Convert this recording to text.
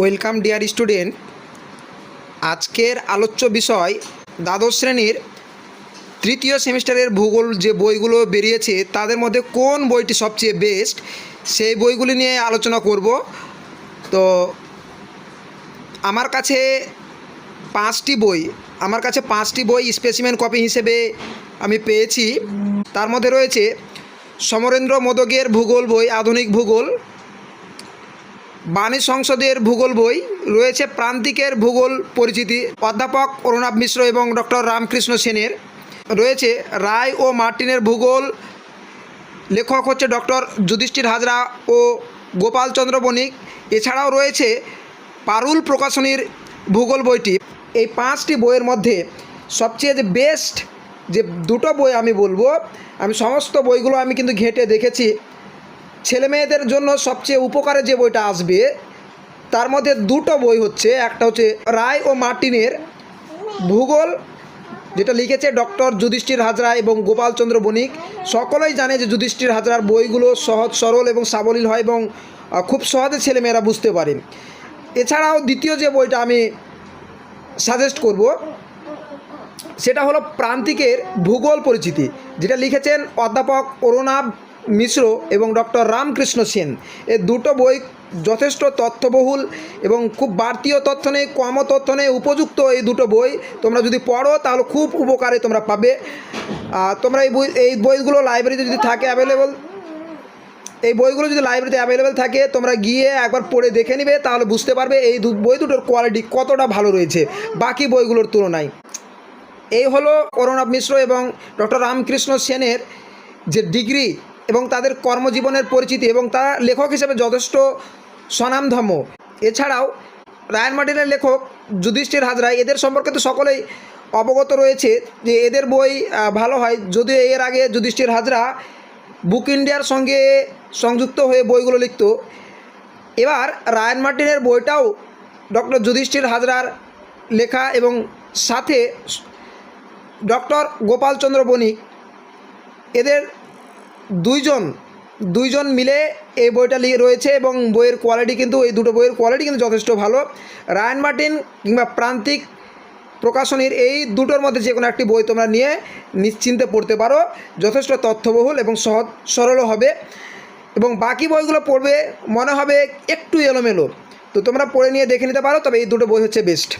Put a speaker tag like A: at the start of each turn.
A: Welcome dear student. আজকের আলোচ্য বিষয় দ্বাদশ শ্রেণির তৃতীয় সেমিস্টারের ভূগোল যে বইগুলো বেরিয়েছে, তাদের মধ্যে কোন বইটি সবচেয়ে বেস্ট, সেই বইগুলি নিয়ে আলোচনা করব। তো আমার কাছে পাঁচটি বই, আমার কাছে পাঁচটি বই স্পেসিমেন কপি হিসেবে আমি পেয়েছি। তার মধ্যে রয়েছে সমরেন্দ্র মোদকের ভূগোল বই, আধুনিক ভূগোল বাণী সংসদের ভূগোল বই, রয়েছে প্রান্তিকের ভূগোল পরিচিতি, অধ্যাপক অরুণাভ মিশ্র এবং ডক্টর রামকৃষ্ণ সেনের। রয়েছে রায় ও মার্টিনের ভূগোল, লেখক হচ্ছে ডক্টর যুধিষ্ঠির হাজরা ও গোপালচন্দ্র বণিক। এছাড়াও রয়েছে পারুল প্রকাশনীর ভূগোল বইটি। এই পাঁচটি বইয়ের মধ্যে সবচেয়ে যে বেস্ট যে দুটো বই আমি বলব, আমি সমস্ত বইগুলো আমি কিন্তু ঘেঁটে দেখেছি। ছেলে মেয়েদের জন্য সবচেয়ে উপকারে যে বইটা আসবে, তার মধ্যে দুটো বই হচ্ছে, একটা হচ্ছে রায় ও মার্টিনের ভূগোল, যেটা লিখেছে ডক্টর যুধিষ্ঠির হাজরা এবং গোপালচন্দ্র বণিক। সকলেই জানে যে যুধিষ্ঠির হাজরার বইগুলো সহজ, সরল এবং সাবলীল হয় এবং খুব সহজে ছেলেমেয়েরা বুঝতে পারে। এছাড়াও দ্বিতীয় যে বইটা আমি সাজেস্ট করব, সেটা হলো প্রান্তিকের ভূগোল পরিচিতি, যেটা লিখেছেন অধ্যাপক অরুণাভ মিশ্র এবং ডক্টর রামকৃষ্ণ সেন। এ দুটো বই যথেষ্ট তথ্যবহুল এবং খুব বাড়তিও তথ্য নেই, কমও তথ্য নেই, উপযুক্ত এই দুটো বই। তোমরা যদি পড়ো, তাহলে খুব উপকারে তোমরা পাবে। তোমরা এই বই এই বইগুলো লাইব্রেরিতে যদি থাকে অ্যাভেলেবল এই বইগুলো যদি লাইব্রেরিতে অ্যাভেলেবেল থাকে, তোমরা গিয়ে একবার পড়ে দেখে নিবে, তাহলে বুঝতে পারবে এই বই দুটোর কোয়ালিটি কতটা ভালো রয়েছে। বাকি বইগুলোর তুলনায়। এই হলো অরুণাভ মিশ্র এবং ডক্টর রামকৃষ্ণ সেনের যে ডিগ্রি এবং তাদের কর্মজীবনের পরিচিতি এবং তারা লেখক হিসেবে যথেষ্ট স্বনামধর্ম এছাড়াও, রায়ন মার্টিনের লেখক যুধিষ্ঠির হাজরা এদের সম্পর্কে তো সকলেই অবগত রয়েছে যে এদের বই ভালো হয়। যদিও এর আগে যুধিষ্ঠির হাজরা বুক ইন্ডিয়ার সঙ্গে সংযুক্ত হয়ে বইগুলো লিখত। এবার রায়ন মার্টিনের বইটাও ডক্টর যুধিষ্ঠির হাজরার লেখা এবং সাথে ডক্টর গোপালচন্দ্র বণিক। এদের দুইজন দুইজন মিলে এই বইটা রয়েছে এবং বইয়ের কোয়ালিটি কিন্তু, এই দুটো বইয়ের কোয়ালিটি কিন্তু যথেষ্ট ভালো। রায়ন মার্টিন কিংবা প্রান্তিক প্রকাশনীর এই দুটোর মধ্যে যে কোনো একটি বই তোমরা নিয়ে নিশ্চিন্তে পড়তে পারো। যথেষ্ট তথ্যবহুল এবং সহজ, সরলও হবে। এবং বাকি বইগুলো পড়বে, মনে হবে একটু এলোমেলো। তো তোমরা পড়ে নিয়ে দেখে নিতে পারো, তবে এই দুটো বই হচ্ছে বেস্ট